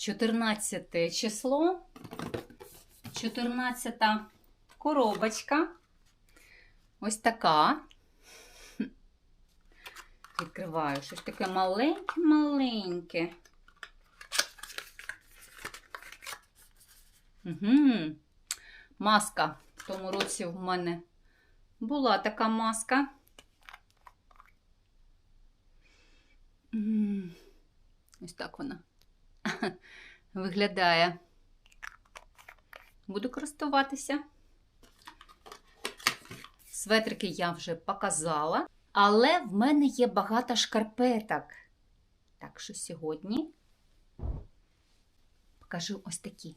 14 число. 14 коробочка. Ось така. Відкриваю щось таке маленьке-маленьке. Угу. Маска. В тому році в мене була така маска. Ось так вона виглядає. Буду користуватися. Светрики я вже показала, але в мене є багато шкарпеток. Так що сьогодні покажу ось такі.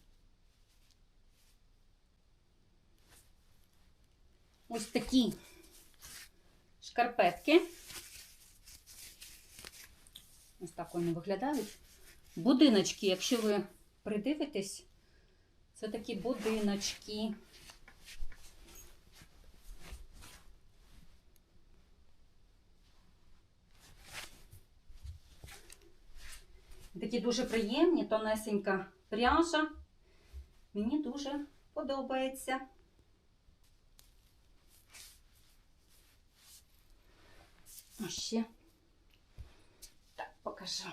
Ось такі шкарпетки. Ось так вони виглядають. Будиночки, якщо ви придивитесь, це такі будиночки. Такі дуже приємні, тонесенька пряжа. Мені дуже подобається. А ще так покажу.